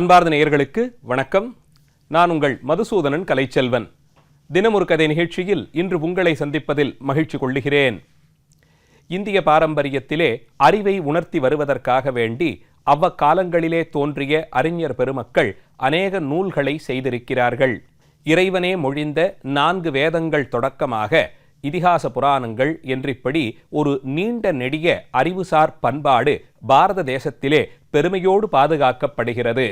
அன்பார்ந்த நேயர்களுக்கு வணக்கம். நான் உங்கள் மதுசூதனன் கலைச்செல்வன். தினமொரு கதை நிகழ்ச்சியில் இன்று உங்களை சந்திப்பதில் மகிழ்ச்சி கொள்ளுகிறேன். இந்திய பாரம்பரியத்திலே அறிவை உணர்த்தி வருவதற்காக வேண்டி அவ்வக்காலங்களிலே தோன்றிய அறிஞர் பெருமக்கள் அநேக நூல்களை செய்திருக்கிறார்கள். இறைவனே மொழிந்த நான்கு வேதங்கள் தொடக்கமாக இதிகாச புராணங்கள் என்றிப்படி ஒரு நீண்ட நெடிய அறிவுசார் பண்பாடு பாரத தேசத்திலே பெருமையோடு பாதுகாக்கப்படுகிறது.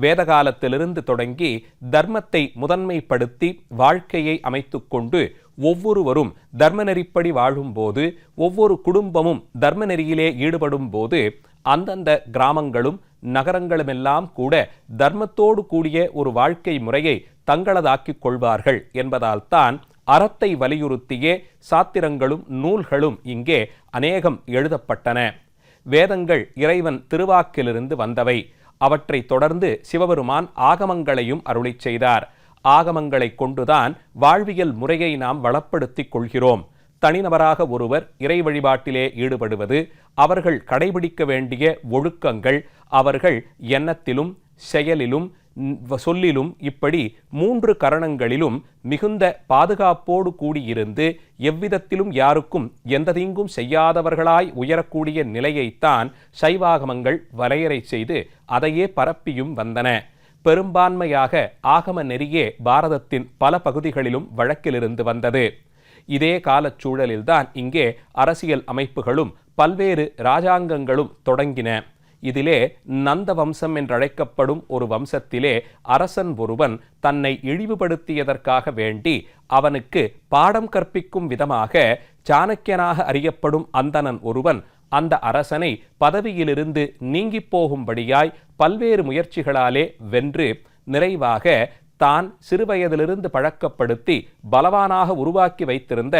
வேதகாலத்திலிருந்து தொடங்கி தர்மத்தை முதன்மைப்படுத்தி வாழ்க்கையை அமைத்துக்கொண்டு ஒவ்வொருவரும் தர்மநெறிப்படி வாழும்போது ஒவ்வொரு குடும்பமும் தர்மநெறியிலே ஈடுபடும் போது அந்தந்த கிராமங்களும் நகரங்களுமெல்லாம் கூட தர்மத்தோடு கூடிய ஒரு வாழ்க்கை முறையை தங்களதாக்கிக் கொள்வார்கள் என்பதால் தான் அறத்தை வலியுறுத்தியே சாத்திரங்களும் நூல்களும் இங்கே அநேகம் எழுதப்பட்டன. வேதங்கள் இறைவன் திருவாக்கிலிருந்து வந்தவை. அவற்றைத் தொடர்ந்து சிவபெருமான் ஆகமங்களையும் அருளிச் செய்தார். ஆகமங்களைக் கொண்டுதான் வாழ்வியல் முறையை நாம் வளப்படுத்திக் கொள்கிறோம். தனிநபராக ஒருவர் இறை வழிபாட்டிலே ஈடுபடுவது அவர்கள் கடைபிடிக்க வேண்டிய ஒழுக்கங்கள் அவர்கள் எண்ணத்திலும் செயலிலும் சொல்லிலும் இப்படி மூன்று கரணங்களிலும் மிகுந்த பாதுகாப்போடு கூடியிருந்து எவ்விதத்திலும் யாருக்கும் எந்த தீங்கும் செய்யாதவர்களாய் உயரக்கூடிய நிலையைத்தான் சைவாகமங்கள் வரையறை செய்து அதையே பரப்பியும் வந்தன. பெரும்பான்மையாக ஆகம நெறியே பாரதத்தின் பல பகுதிகளிலும் வழக்கிலிருந்து வந்தது. இதே காலச்சூழலில்தான் இங்கே அரசியல் அமைப்புகளும் பல்வேறு இராஜாங்கங்களும் தொடங்கின. இதிலே நந்த வம்சம் என்றழைக்கப்படும் ஒரு வம்சத்திலே அரசன் ஒருவன் தன்னை இழிவுபடுத்தியதற்காக வேண்டி அவனுக்கு பாடம் கற்பிக்கும் விதமாக சாணக்கியனாக அறியப்படும் அந்தணன் ஒருவன் அந்த அரசனை பதவியிலிருந்து நீங்கிப் போகும்படியாய் பல்வேறு முயற்சிகளாலே வென்று நிறைவாக தான் சிறுவயதிலிருந்து பழக்கப்படுத்தி பலவானாக உருவாக்கி வைத்திருந்த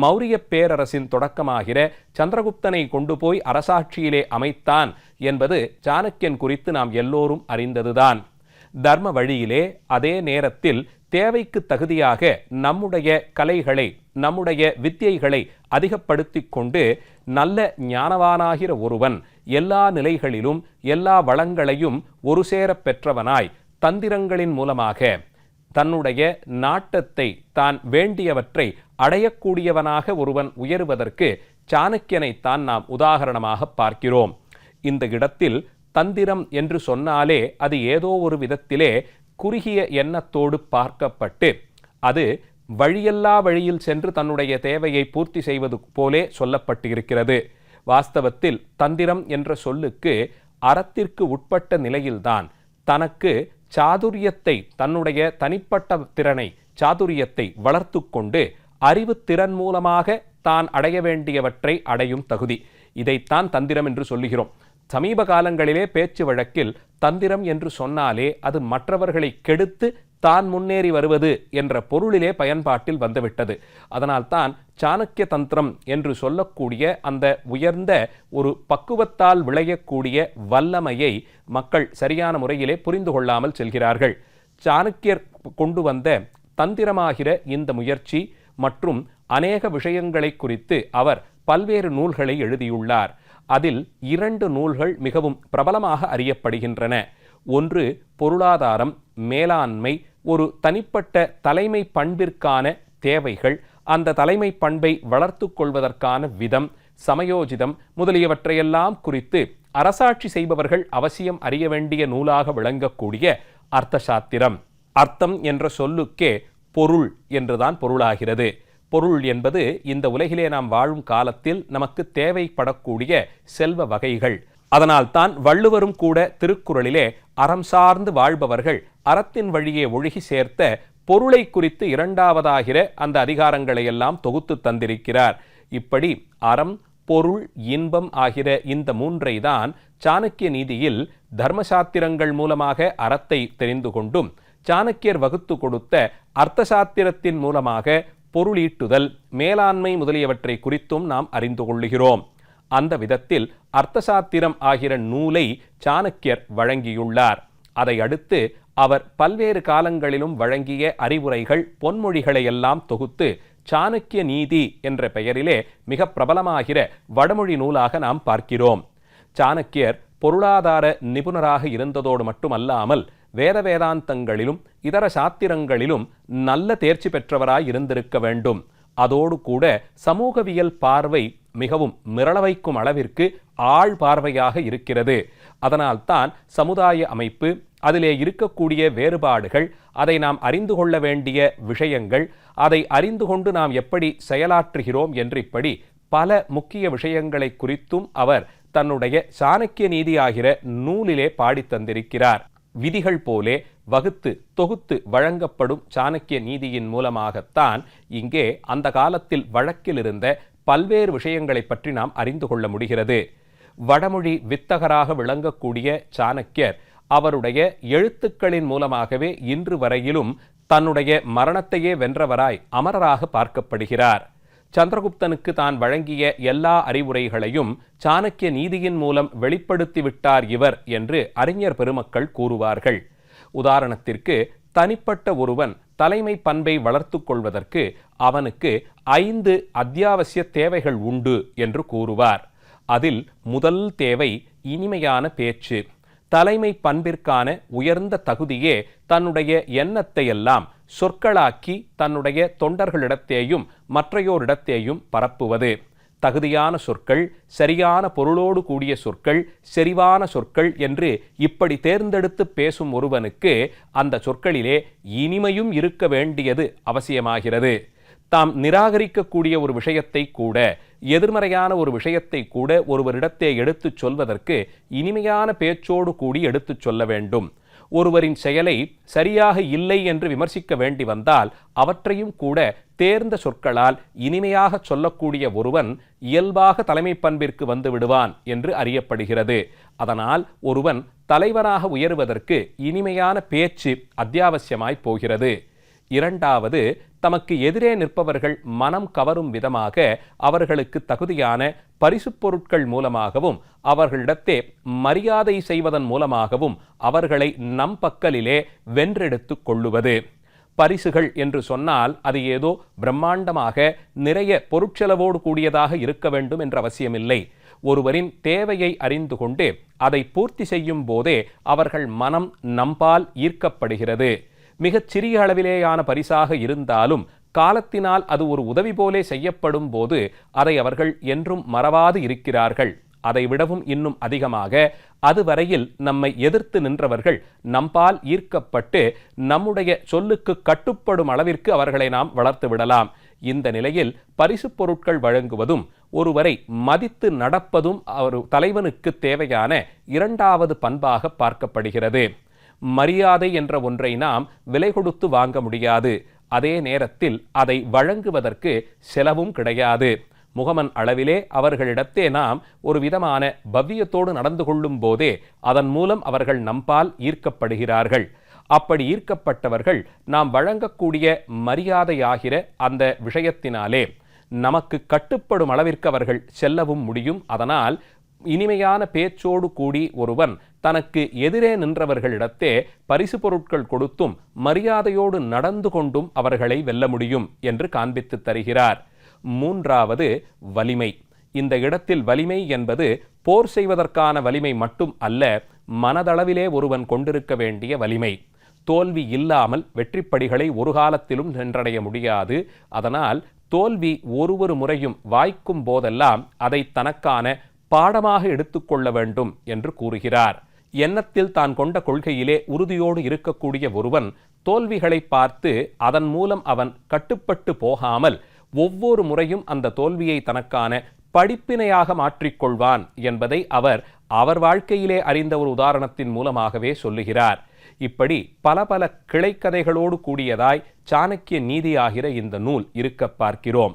மௌரிய பேரரசின் தொடக்கமாகிற சந்திரகுப்தனை கொண்டு போய் அரசாட்சியிலே அமைத்தான் என்பது சாணக்கியன் குறித்து நாம் எல்லோரும் அறிந்ததுதான். தர்ம வழியிலே அதே நேரத்தில் தேவைக்கு தகுதியாக நம்முடைய கலைகளை நம்முடைய வித்தியைகளை அதிகப்படுத்தி கொண்டு நல்ல ஞானவானாகிற ஒருவன் எல்லா நிலைகளிலும் எல்லா வளங்களையும் ஒரு சேர பெற்றவனாய் தந்திரங்களின் மூலமாக தன்னுடைய நாட்டத்தை தான் வேண்டியவற்றை அடையக்கூடியவனாக ஒருவன் உயருவதற்கு சாணக்கியனைத்தான் நாம் உதாகரணமாக பார்க்கிறோம். இந்த இடத்தில் தந்திரம் என்று சொன்னாலே அது ஏதோ ஒரு விதத்திலே குறுகிய எண்ணத்தோடு பார்க்கப்பட்டு அது வழியல்லா வழியில் சென்று தன்னுடைய தேவையை பூர்த்தி செய்வது போலே சொல்லப்பட்டிருக்கிறது. வாஸ்தவத்தில் தந்திரம் என்ற சொல்லுக்கு அறத்திற்கு உட்பட்ட நிலையில்தான் தனக்கு சாதுரியத்தை தன்னுடைய தனிப்பட்ட திறனை சாதுரியத்தை வளர்த்து கொண்டு அறிவு திறன் மூலமாக தான் அடைய வேண்டியவற்றை அடையும் தகுதி. இதைத்தான் தந்திரம் என்று சொல்லுகிறோம். சமீப காலங்களிலே பேச்சு வழக்கில் தந்திரம் என்று சொன்னாலே அது மற்றவர்களை கெடுத்து தான் முன்னேறி வருவது என்ற பொருளிலே பயன்பாட்டில் வந்துவிட்டது. அதனால்தான் சாணக்கிய தந்திரம் என்று சொல்லக்கூடிய அந்த உயர்ந்த ஒரு பக்குவத்தால் விளையக்கூடிய வல்லமையை மக்கள் சரியான முறையிலே புரிந்து கொள்ளாமல் செல்கிறார்கள். சாணக்கியர் கொண்டு வந்த தந்திரமாகிற இந்த முயற்சி மற்றும் அநேக விஷயங்களை குறித்து அவர் பல்வேறு நூல்களை எழுதியுள்ளார். அதில் இரண்டு நூல்கள் மிகவும் பிரபலமாக அறியப்படுகின்றன. ஒன்று பொருளாதாரம் மேலாண்மை ஒரு தனிப்பட்ட தலைமை பண்பிற்கான தேவைகள் அந்த தலைமை பண்பை வளர்த்து கொள்வதற்கான விதம் சமயோஜிதம் முதலியவற்றையெல்லாம் குறித்து அரசாட்சி செய்பவர்கள் அவசியம் அறிய வேண்டிய நூலாக விளங்கக்கூடிய அர்த்தசாத்திரம். அர்த்தம் என்ற சொல்லுக்கே பொருள் என்றுதான் பொருளாகிறது. பொருள் என்பது இந்த உலகிலே நாம் வாழும் காலத்தில் நமக்கு தேவைப்படக்கூடிய செல்வ வகைகள். அதனால்தான் வள்ளுவரும் கூட திருக்குறளிலே அறம் சார்ந்து வாழ்பவர்கள் அறத்தின் வழியே ஒழுகி சேர்த்த பொருளை குறித்து இரண்டாவதாகிற அந்த அதிகாரங்களை எல்லாம் தொகுத்து தந்திருக்கிறார். இப்படி அறம் பொருள் இன்பம் ஆகிற இந்த மூன்றை தான் சாணக்கிய நீதியில் தர்மசாத்திரங்கள் மூலமாக அறத்தை தெரிந்து கொண்டும் சாணக்கியர் வகுத்து கொடுத்த அர்த்தசாத்திரத்தின் மூலமாக பொருளீட்டுதல் மேலாண்மை முதலியவற்றை குறித்தும் நாம் அறிந்து கொள்ளுகிறோம். அந்த விதத்தில் அர்த்தசாத்திரம் ஆகிற நூலை சாணக்கியர் வழங்கியுள்ளார். அதை அடுத்து அவர் பல்வேறு காலங்களிலும் வழங்கிய அறிவுரைகள் பொன்மொழிகளை எல்லாம் தொகுத்து சாணக்கிய நீதி என்ற பெயரிலே மிக பிரபலமாகிற வடமொழி நூலாக நாம் பார்க்கிறோம். சாணக்கியர் பொருளாதார நிபுணராக இருந்ததோடு மட்டுமல்லாமல் வேத வேதாந்தங்களிலும் இதர சாத்திரங்களிலும் நல்ல தேர்ச்சி பெற்றவராய் இருந்திருக்க வேண்டும். அதோடு கூட சமூகவியல் பார்வை மிகவும் மிரள வைக்கும் அளவிற்கு ஆழ் பார்வையாக இருக்கிறது. அதனால்தான் சமுதாய அமைப்பு அதிலே இருக்கக்கூடிய வேறுபாடுகள் அதை நாம் அறிந்து கொள்ள வேண்டிய விஷயங்கள் அதை அறிந்து கொண்டு நாம் எப்படி செயலாற்றுகிறோம் என்று இப்படி பல முக்கிய விஷயங்களை குறித்தும் அவர் தன்னுடைய சாணக்கிய நீதி ஆகிற நூலிலே பாடித்தந்திருக்கிறார். விதிகள் போலே வகுத்து தொகுத்து வழங்கப்படும் சாணக்கிய நீதியின் மூலமாகத்தான் இங்கே அந்த காலத்தில் வழக்கில் இருந்த பல்வேறு விஷயங்களை பற்றி நாம் அறிந்து கொள்ள முடிகிறது. வடமொழி வித்தகராக விளங்கக்கூடிய சாணக்கியர் அவருடைய எழுத்துக்களின் மூலமாகவே இன்று வரையிலும் தன்னுடைய மரணத்தையே வென்றவராய் அமரராக பார்க்கப்படுகிறார். சந்திரகுப்தனுக்கு தான் வழங்கிய எல்லா அறிவுரைகளையும் சாணக்கிய நீதியின் மூலம் வெளிப்படுத்திவிட்டார் இவர் என்று அறிஞர் பெருமக்கள் கூறுவார்கள். உதாரணத்திற்கு தனிப்பட்ட ஒருவன் தலைமை பண்பை வளர்த்து கொள்வதற்கு அவனுக்கு ஐந்து அத்தியாவசிய தேவைகள் உண்டு என்று கூறுவார். அதில் முதல் தேவை இனிமையான பேச்சு. தலைமை பண்பிற்கான உயர்ந்த தகுதியே தன்னுடைய எண்ணத்தையெல்லாம் சொற்களாக்கி தன்னுடைய தொண்டர்களிடத்தேயும் மற்றையோரிடத்தேயும் பரப்புவது. தகுதியான சொற்கள் சரியான பொருளோடு கூடிய சொற்கள் செறிவான சொற்கள் என்று இப்படி தேர்ந்தெடுத்து பேசும் ஒருவனுக்கு அந்த சொற்களிலே இனிமையும் இருக்க வேண்டியது அவசியமாகிறது. தாம் நிராகரிக்கக்கூடிய ஒரு விஷயத்தை கூட எதிர்மறையான ஒரு விஷயத்தை கூட ஒருவரிடத்தை எடுத்துச் சொல்வதற்கு இனிமையான பேச்சோடு கூடி எடுத்துச் சொல்ல வேண்டும். ஒருவரின் செயலை சரியாக இல்லை என்று விமர்சிக்க வேண்டி வந்தால் அவற்றையும் கூட தேர்ந்த சொற்களால் இனிமையாக சொல்லக்கூடிய ஒருவன் இயல்பாக தலைமை பண்பிற்கு வந்து விடுவான் என்று அறியப்படுகிறது. அதனால் ஒருவன் தலைவனாக உயருவதற்கு இனிமையான பேச்சு அத்தியாவசியமாய் போகிறது. இரண்டாவது தமக்கு எதிரே நிற்பவர்கள் மனம் கவரும் விதமாக அவர்களுக்கு தகுதியான பரிசுப் பொருட்கள் மூலமாகவும் அவர்களிடத்தே மரியாதை செய்வதன் மூலமாகவும் அவர்களை நம் பக்கலிலே வென்றெடுத்து கொள்ளுவது. பரிசுகள் என்று சொன்னால் அது ஏதோ பிரம்மாண்டமாக நிறைய பொருட்செலவோடு கூடியதாக இருக்க வேண்டும் என்ற அவசியமில்லை. ஒருவரின் தேவையை அறிந்து கொண்டு அதை பூர்த்தி செய்யும் போதே அவர்கள் மனம் நம்பால் ஈர்க்கப்படுகிறது. மிகச் சிறிய அளவிலேயான பரிசாக இருந்தாலும் காலத்தினால் அது ஒரு உதவி போலே செய்யப்படும் போது அதை அவர்கள் என்றும் மறவாது இருக்கிறார்கள். அதை விடவும் இன்னும் அதிகமாக அதுவரையில் நம்மை எதிர்த்து நின்றவர்கள் நம்பால் ஈர்க்கப்பட்டு நம்முடைய சொல்லுக்கு கட்டுப்படும் அளவிற்கு அவர்களை நாம் வளர்த்து விடலாம். இந்த நிலையில் பரிசுப் பொருட்கள் வழங்குவதும் ஒருவரை மதித்து நடப்பதும் ஒரு தலைவனுக்கு தேவையான இரண்டாவது பண்பாக பார்க்கப்படுகிறது. மரியாதை என்ற ஒன்றை நாம் விலை கொடுத்து வாங்க முடியாது. அதே நேரத்தில் அதை வழங்குவதற்கு செலவும் கிடையாது. முகமன் அளவிலே அவர்களிடத்தே நாம் ஒரு விதமான பவ்யத்தோடு நடந்து கொள்ளும் போதே அதன் மூலம் அவர்கள் நம்பால் ஈர்க்கப்படுகிறார்கள். அப்படி ஈர்க்கப்பட்டவர்கள் நாம் வழங்கக்கூடிய மரியாதையாகிற அந்த விஷயத்தினாலே நமக்கு கட்டுப்படும் அளவிற்கு அவர்கள் செல்லவும் முடியும். அதனால் இனிமையான பேச்சோடு கூடி ஒருவன் தனக்கு எதிரே நின்றவர்களிடத்தே பரிசு பொருட்கள் கொடுத்தும் மரியாதையோடு நடந்து கொண்டும் அவர்களை வெல்ல முடியும் என்று காண்பித்து தருகிறார். மூன்றாவது வலிமை. இந்த இடத்தில் வலிமை என்பது போர் செய்வதற்கான வலிமை மட்டும் அல்ல மனதளவிலே ஒருவன் கொண்டிருக்க வேண்டிய வலிமை. தோல்வி இல்லாமல் வெற்றிப்படிகளை ஒரு காலத்திலும் சென்றடைய முடியாது. அதனால் தோல்வி ஒருவொரு முறையும் வாய்க்கும் போதெல்லாம் அதை தனக்கான பாடமாக எடுத்துக்கொள்ள வேண்டும் என்று கூறுகிறார். எண்ணத்தில் தான் கொண்ட கொள்கையிலே உறுதியோடு இருக்கக்கூடிய ஒருவன் தோல்விகளை பார்த்து அதன் மூலம் அவன் கட்டுப்பட்டு போகாமல் ஒவ்வொரு முறையும் அந்த தோல்வியை தனக்கான படிப்பினையாக மாற்றிக்கொள்வான் என்பதை அவர் அவர் வாழ்க்கையிலே அறிந்த ஒரு உதாரணத்தின் மூலமாகவே சொல்லுகிறார். இப்படி பல பல கிளைக்கதைகளோடு கூடியதாய் சாணக்கிய நீதியாகிற இந்த நூல் இருக்க பார்க்கிறோம்.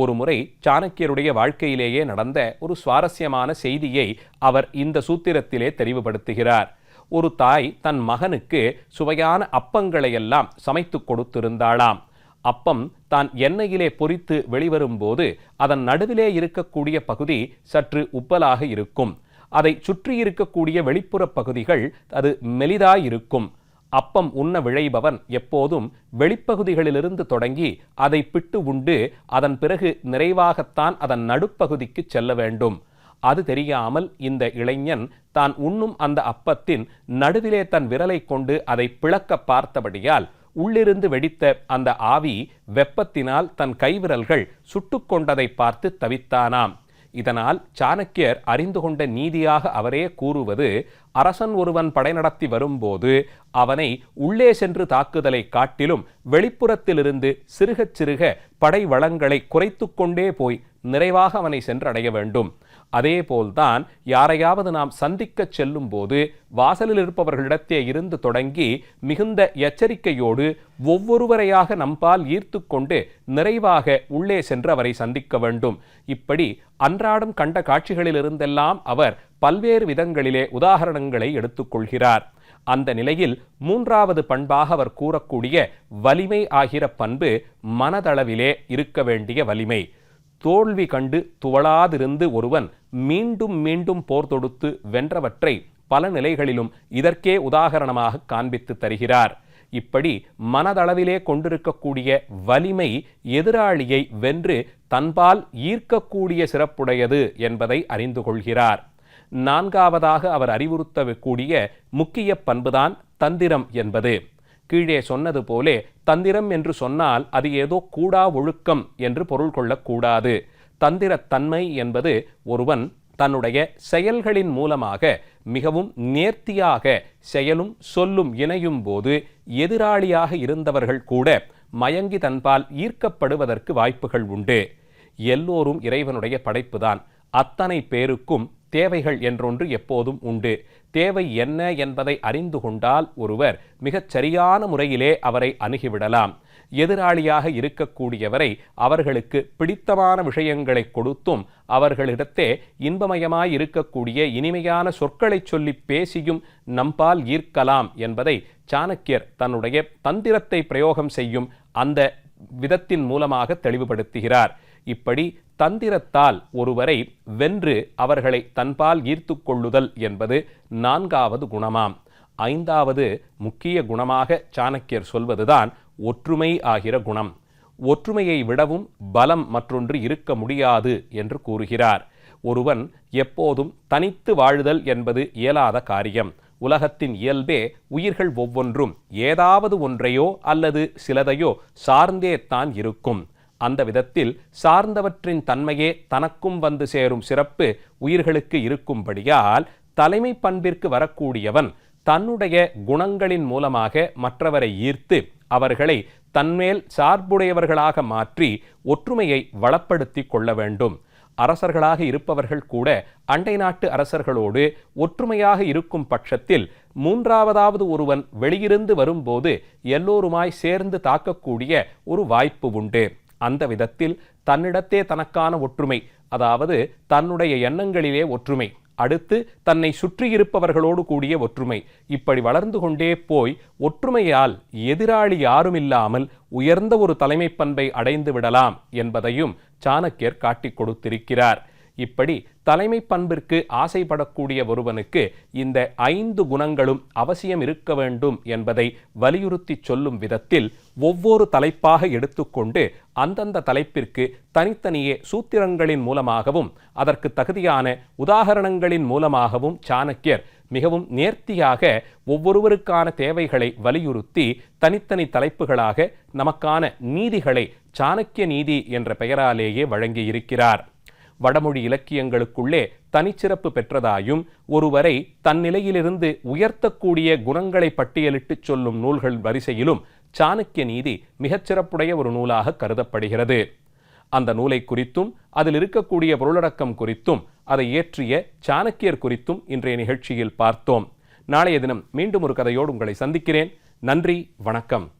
ஒரு முறை சாணக்கியருடைய வாழ்க்கையிலேயே நடந்த ஒரு சுவாரஸ்யமான செய்தியை அவர் இந்த சூத்திரத்திலே தெரிவுபடுத்துகிறார். ஒரு தாய் தன் மகனுக்கு சுவையான அப்பங்களையெல்லாம் சமைத்து கொடுத்திருந்தாளாம். அப்பம் தான் எண்ணெயிலே பொரித்து வெளிவரும்போது அதன் நடுவிலே இருக்கக்கூடிய பகுதி சற்று உப்பலாக இருக்கும். அதை சுற்றி இருக்கக்கூடிய வெளிப்புற பகுதிகள் அது மெலிதாயிருக்கும். அப்பம் உண்ண விழைபவன் எப்போதும் வெளிப்பகுதிகளிலிருந்து தொடங்கி அதை பிட்டு உண்டு அதன் பிறகு நிறைவாகத்தான் அதன் நடுப்பகுதிக்கு செல்ல வேண்டும். அது தெரியாமல் இந்த இளைஞன் தான் உண்ணும் அந்த அப்பத்தின் நடுவிலே தன் விரலை கொண்டு அதை பிளக்க பார்த்தபடியால் உள்ளிருந்து வெடித்த அந்த ஆவி வெப்பத்தினால் தன் கைவிரல்கள் சுட்டுக்கொண்டதை பார்த்து தவித்தானாம். இதனால் சாணக்கியர் அறிந்து கொண்ட நீதியாக அவரே கூறுவது அரசன் ஒருவன் படை நடத்தி வரும்போது அவனை உள்ளே சென்று தாக்குதலை காட்டிலும் வெளிப்புறத்திலிருந்து சிறுகச் சிறுக படை வளங்களை குறைத்து கொண்டே போய் நிறைவாக அவனை சென்றடைய வேண்டும். அதேபோல்தான் யாரையாவது நாம் சந்திக்கச் செல்லும் போது வாசலில் இருப்பவர்களிடத்தே இருந்து தொடங்கி மிகுந்த எச்சரிக்கையோடு ஒவ்வொருவரையாக நம்பால் ஈர்த்து கொண்டு நிறைவாக உள்ளே சென்று அவரை சந்திக்க வேண்டும். இப்படி அன்றாடம் கண்ட காட்சிகளிலிருந்தெல்லாம் அவர் பல்வேறு விதங்களிலே உதாரணங்களை எடுத்துக்கொள்கிறார். அந்த நிலையில் மூன்றாவது பண்பாக அவர் கூறக்கூடிய வலிமை ஆகிற பண்பு மனதளவிலே இருக்க வேண்டிய வலிமை. தோல்வி கண்டு துவளாதிருந்து ஒருவன் மீண்டும் மீண்டும் போர் தொடுத்து வென்றவற்றை பல நிலைகளிலும் இதற்கே உதாகரணமாக காண்பித்து தருகிறார். இப்படி மனதளவிலே கொண்டிருக்கக்கூடிய வலிமை எதிராளியை வென்று தன்பால் ஈர்க்கக்கூடிய சிறப்புடையது என்பதை அறிந்து கொள்கிறார். நான்காவதாக அவர் அறிவுறுத்தக்கூடிய முக்கிய பண்புதான் தந்திரம் என்பது. கீழே சொன்னது போலே தந்திரம் என்று சொன்னால் அது ஏதோ கூடா ஒழுக்கம் என்று பொருள் கொள்ளக்கூடாது. தந்திரத்தன்மை என்பது ஒருவன் தன்னுடைய செயல்களின் மூலமாக மிகவும் நேர்த்தியாக செயலும் சொல்லும் இணையும் போது எதிராளியாக இருந்தவர்கள் கூட மயங்கி தன்பால் ஈர்க்கப்படுவதற்கு வாய்ப்புகள் உண்டு. எல்லோரும் இறைவனுடைய படைப்புதான். அத்தனை பேருக்கும் தேவைகள் என்றொன்று எப்போதும் உண்டு. தேவை என்ன என்பதை அறிந்து கொண்டால் ஒருவர் மிகச் சரியான முறையிலே அவரை அணுகிவிடலாம். எதிராளியாக இருக்கக்கூடியவரை அவர்களுக்கு பிடித்தமான விஷயங்களை கொடுத்தும் அவர்களிடத்தே இன்பமயமாய் இருக்கக்கூடிய இனிமையான சொற்களை சொல்லி பேசியும் நம்பால் ஈர்க்கலாம் என்பதை சாணக்கியர் தன்னுடைய தந்திரத்தை பிரயோகம் செய்யும் அந்த விதத்தின் மூலமாக தெளிவுபடுத்துகிறார். இப்படி தந்திரத்தால் ஒருவரை வென்று அவர்களை தன்பால் ஈர்த்து கொள்ளுதல் என்பது நான்காவது குணமாம். ஐந்தாவது முக்கிய குணமாக சாணக்கியர் சொல்வதுதான் ஒற்றுமை ஆகிற குணம். ஒற்றுமையை விடவும் பலம் மற்றொன்று இருக்க முடியாது என்று கூறுகிறார். ஒருவன் எப்போதும் தனித்து வாழுதல் என்பது இயலாத காரியம். உலகத்தின் இயல்பே உயிர்கள் ஒவ்வொன்றும் ஏதாவது ஒன்றையோ அல்லது சிலதையோ சார்ந்தே தான் இருக்கும். அந்த விதத்தில் சார்ந்தவற்றின் தன்மையே தனக்கும் வந்து சேரும் சிறப்பு உயிர்களுக்கு இருக்கும்படியால் தலைமை பண்பிற்கு வரக்கூடியவன் தன்னுடைய குணங்களின் மூலமாக மற்றவரை ஈர்த்து அவர்களை தன்மேல் சார்புடையவர்களாக மாற்றி ஒற்றுமையை வளப்படுத்தி கொள்ள வேண்டும். அரசர்களாக இருப்பவர்கள் கூட அண்டை நாட்டு அரசர்களோடு ஒற்றுமையாக இருக்கும் பட்சத்தில் மூன்றாவதாவது ஒருவன் வெளியிருந்து வரும்போது எல்லோருமாய் சேர்ந்து தாக்கக்கூடிய ஒரு வாய்ப்பு உண்டு. அந்த விதத்தில் தன்னிடத்தே தனக்கான ஒற்றுமை அதாவது தன்னுடைய எண்ணங்களிலே ஒற்றுமை அடுத்து தன்னை சுற்றியிருப்பவர்களோடு கூடிய ஒற்றுமை. இப்படி வளர்ந்து கொண்டே போய் ஒற்றுமையால் எதிராளி யாருமில்லாமல் உயர்ந்த ஒரு தலைமை பண்பை அடைந்து விடலாம் என்பதையும் சாணக்கியர் காட்டிக் கொடுத்திருக்கிறார். இப்படி தலைமை பண்பிற்கு ஆசைப்படக்கூடிய ஒருவனுக்கு இந்த ஐந்து குணங்களும் அவசியம் இருக்க வேண்டும் என்பதை வலியுறுத்தி சொல்லும் விதத்தில் ஒவ்வொரு தலைப்பாக எடுத்துக்கொண்டு அந்தந்த தலைப்பிற்கு தனித்தனியே சூத்திரங்களின் மூலமாகவும் அதற்கு தகுதியான உதாகரணங்களின் மூலமாகவும் சாணக்கியர் மிகவும் நேர்த்தியாக ஒவ்வொருவருக்கான தேவைகளை வலியுறுத்தி தனித்தனி தலைப்புகளாக நமக்கான நீதிகளை சாணக்கிய நீதி என்ற பெயராலேயே வழங்கியிருக்கிறார். வடமொழி இலக்கியங்களுக்குள்ளே தனிச்சிறப்பு பெற்றதாயும் ஒருவரை தன்னிலையிலிருந்து உயர்த்தக்கூடிய குணங்களை பட்டியலிட்டுச் சொல்லும் நூல்கள் வரிசையிலும் சாணக்கிய நீதி மிகச்சிறப்புடைய ஒரு நூலாக கருதப்படுகிறது. அந்த நூலை குறித்தும் அதில் இருக்கக்கூடிய பொருளடக்கம் குறித்தும் அதை இயற்றிய சாணக்கியர் குறித்தும் இன்றைய நிகழ்ச்சியில் பார்த்தோம். நாளைய தினம் மீண்டும் ஒரு கதையோடு உங்களை சந்திக்கிறேன். நன்றி வணக்கம்.